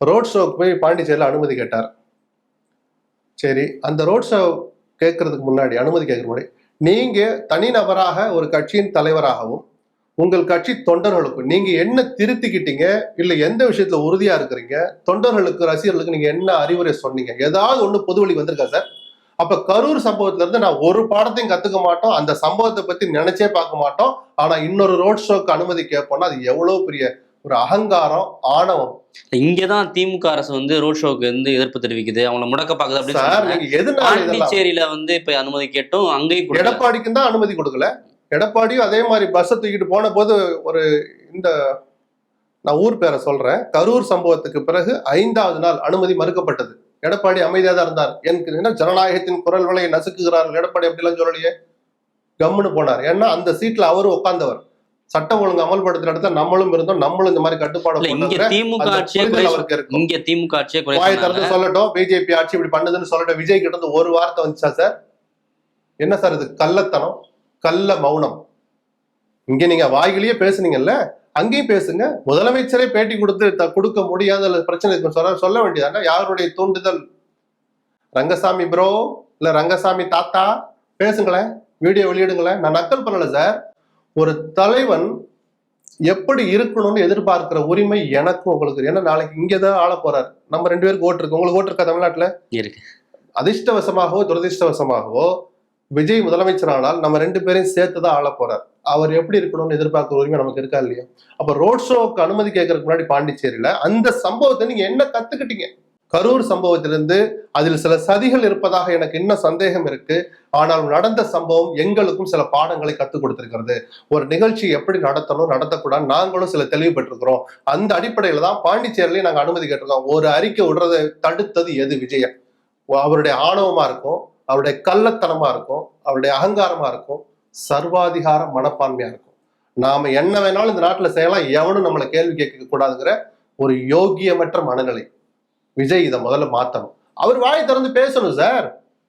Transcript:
Road ஷோக்கு போய் பாண்டிச்சேரியில் அனுமதி கேட்டார். சரி அந்த ரோட் ஷோ கேட்கறதுக்கு முன்னாடி அனுமதி கேட்குற முன்னாடி நீங்கள் தனிநபராக ஒரு கட்சியின் தலைவராகவும் உங்கள் கட்சி தொண்டர்களுக்கும் நீங்கள் என்ன திருத்திக்கிட்டீங்க இல்லை எந்த விஷயத்தில் உறுதியாக இருக்கிறீங்க தொண்டர்களுக்கு ரசிகர்களுக்கு நீங்கள் என்ன அறிவுரை சொன்னீங்க ஏதாவது ஒன்று பொது வழி வந்திருக்கா சார்? அப்போ கரூர் சம்பவத்திலேருந்து நான் ஒரு பாடத்தையும் கற்றுக்க மாட்டோம் அந்த சம்பவத்தை பற்றி நினச்சே பார்க்க மாட்டோம் ஆனால் இன்னொரு ரோட் ஷோக்கு அனுமதி கேட்போம்னா அது எவ்வளோ பெரிய ஒரு அகங்காரம் ஆணவம். இங்கதான் திமுக அரசு வந்து ரோட் ஷோக்கு வந்து எதிர்ப்பு தெரிவிக்குது. அவங்கள முடக்க பாக்குது அப்படின்னு பாண்டிச்சேரியில வந்து இப்ப அனுமதி கேட்டும் அங்கேயும் கொடுக்கல. எடப்பாடிக்கும் தான் அனுமதி கொடுக்கல. எடப்பாடியும் அதே மாதிரி பஸ்ஸை தூக்கிட்டு போன போது ஒரு இந்த நான் ஊர் பேரை சொல்றேன். கரூர் சம்பவத்துக்கு பிறகு ஐந்தாவது நாள் அனுமதி மறுக்கப்பட்டது. எடப்பாடி அமைதியாக தான் இருந்தார். எனக்கு என்ன ஜனநாயகத்தின் குரல் வலையை நசுக்குகிறார்கள்? எடப்பாடி அப்படிலாம் சொல்லலையே. கம்முன்னு போனார். ஏன்னா அந்த சீட்ல அவரும் உட்கார்ந்தவர். சட்டம் ஒழுங்கு அமல்படுத்துற இடத்துல நம்மளும் இருந்தோம் நம்மளும் இந்த மாதிரி கட்டுப்பாடு இங்க திமுக ஆட்சியே இங்க திமுக ஆட்சியே. திறந்து சொல்லட்டும். பிஜேபி ஆட்சி இப்படி பண்ணுதுன்னு சொல்லட்டும். விஜய் கிட்ட இருந்து ஒரு வார்த்தை வந்துச்சா சார்? என்ன சார் இது? கள்ளத்தனம் கள்ள மௌனம். இங்க நீங்க வாய்களையே பேசுனீங்கல்ல அங்கேயும் பேசுங்க. முதலமைச்சரே பேட்டி கொடுத்து கொடுக்க முடியாத பிரச்சனை சொல்ல சொல்ல வேண்டியதானே யாருடைய தூண்டுதல்? ரங்கசாமி ப்ரோ இல்ல ரங்கசாமி தாத்தா? பேசுங்களேன். வீடியோ வெளியிடுங்களேன். நான் நக்கல் பண்ணல சார். ஒரு தலைவன் எப்படி இருக்கணும்னு எதிர்பார்க்கிற உரிமை எனக்கும் உங்களுக்கு. ஏன்னா நாளைக்கு இங்கதான் ஆள போறாரு. நம்ம ரெண்டு பேருக்கு ஓட்டு இருக்கு. உங்களுக்கு ஓட்டு இருக்கா தமிழ்நாட்டுல? இருக்கு. அதிர்ஷ்டவசமாகவோ துரதிர்ஷ்டவசமாகவோ விஜய் முதலமைச்சர் ஆனால் நம்ம ரெண்டு பேரையும் சேர்த்து தான் ஆள போறார். அவர் எப்படி இருக்கணும்னு எதிர்பார்க்கிற உரிமை நமக்கு இருக்கா இல்லையா? அப்ப ரோட் ஷோக்கு அனுமதி கேட்கறதுக்கு முன்னாடி பாண்டிச்சேரியில அந்த சம்பவத்தை நீங்க என்ன கத்துக்கிட்டீங்க? கரூர் சம்பவத்திலிருந்து அதில் சில சதிகள் இருப்பதாக எனக்கு இன்னும் சந்தேகம் இருக்கு. ஆனால் நடந்த சம்பவம் எங்களுக்கும் சில பாடங்களை கற்றுக் கொடுத்திருக்கிறது. ஒரு நிகழ்ச்சி எப்படி நடத்தணும் நடத்தக்கூடாது நாங்களும் சில தெளிவு பெற்றிருக்கிறோம். அந்த அடிப்படையில தான் பாண்டிச்சேரியிலையும் நாங்கள் அனுமதி கேட்டிருக்கோம். ஒரு அறிக்கை விடுறதை தடுத்தது எது விஜயன் அவருடைய ஆணவமா இருக்கும் அவருடைய கள்ளத்தனமா இருக்கும் அவருடைய அகங்காரமா இருக்கும் சர்வாதிகார மனப்பான்மையா இருக்கும். நாம என்ன வேணாலும் இந்த நாட்டுல செய்யலாம் எவனும் நம்மளை கேள்வி கேட்க கூடாதுங்கிற ஒரு யோகியமற்ற மனநிலை. விஜய் இதை முதல்ல மாற்றணும் அவர் வாயை திறந்து பேசணும் சார்.